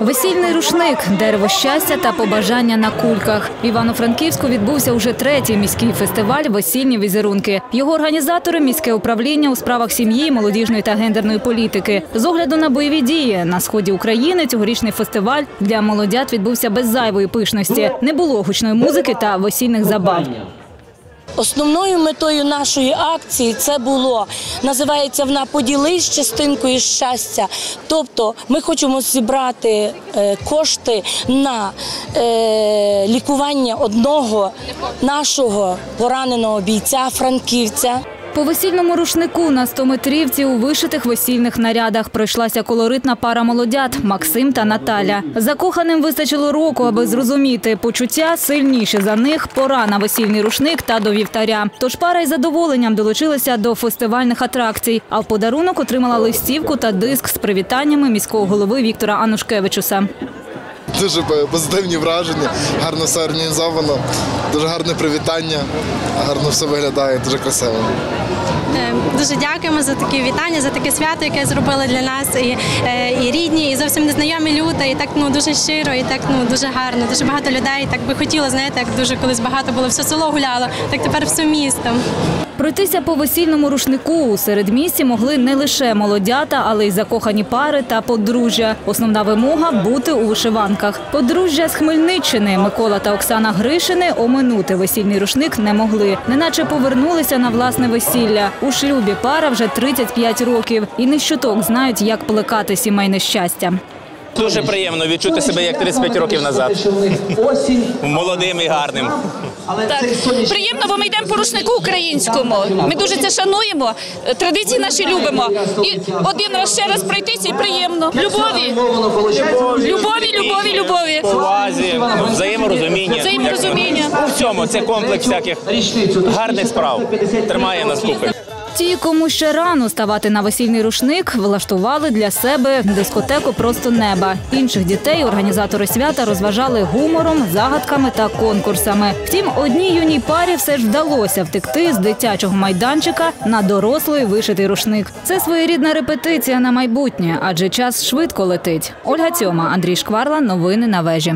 Весільний рушник, дерево щастя та побажання на кульках. В Івано-Франківську відбувся уже третій міський фестиваль Весільні візерунки. Його організатори міське управління у справах сім'ї, молодіжної та гендерної політики. З огляду на бойові дії на сході України цьогорічний фестиваль для молодят відбувся без зайвої пишності. Не було гучної музики та весільних забав. Основною метою нашої акції це було називається вона поділись частинкою щастя. Тобто ми хочемо зібрати е, кошти на е, лікування одного нашого пораненого бійця франківця. По весільному рушнику на 100-метрівці у вишитих весільних нарядах пройшлася колоритна пара молодят Максим та Наталя. Закоханим вистачило року, аби зрозуміти почуття сильніше за них, пора на весільний рушник та до вівтаря. Тож пара із задоволенням долучилася до фестивальних атракцій, а в подарунок отримала листівку та диск з привітаннями міського голови Віктора Анушкевичуса. Дуже позитивні враження, гарно все організовано, дуже гарне привітання, гарно все виглядає, дуже красиво. Е, Дуже дякуємо за такі вітання, за таке свято, яке зробили для нас і, е, і рідні, і зовсім незнайомі люди. І так ну дуже щиро, і так ну дуже гарно. Дуже багато людей. Так би хотіло, знаєте, як дуже колись багато було, все село гуляло, так тепер все місто. Пройтися по весільному рушнику у середмісті могли не лише молодята, але й закохані пари та подружжя. Основна вимога бути у вишиванках. Подружжя з Хмельниччини Микола та Оксана Гришини оминути весільний рушник не могли, неначе повернулися на власне весілля. У шлюбі пара вже 35 років і не щоток знають, як плекати сімейне щастя. Дуже приємно відчути себе як 35 років назад. Молодим і гарним. Так, приємно, бо ми йдемо по рушнику українському. Ми дуже це шануємо, традиції наші любимо. І один раз ще раз пройтися і приємно. Любові, любові, любові, любові. Увазі, взаєморозуміння. Взаєморозуміння. У всьому це комплекс всяких гарних справ. Тримає нас купи. Ті, кому ще рано ставати на весільний рушник, влаштували для себе дискотеку просто неба. Інших дітей організатори свята розважали гумором, загадками та конкурсами. Втім, одній юній парі все ж вдалося втекти з дитячого майданчика на дорослий вишитий рушник. Це своєрідна репетиція на майбутнє, адже час швидко летить. Ольга Цьома, Андрій Шкварла. Новини на вежі.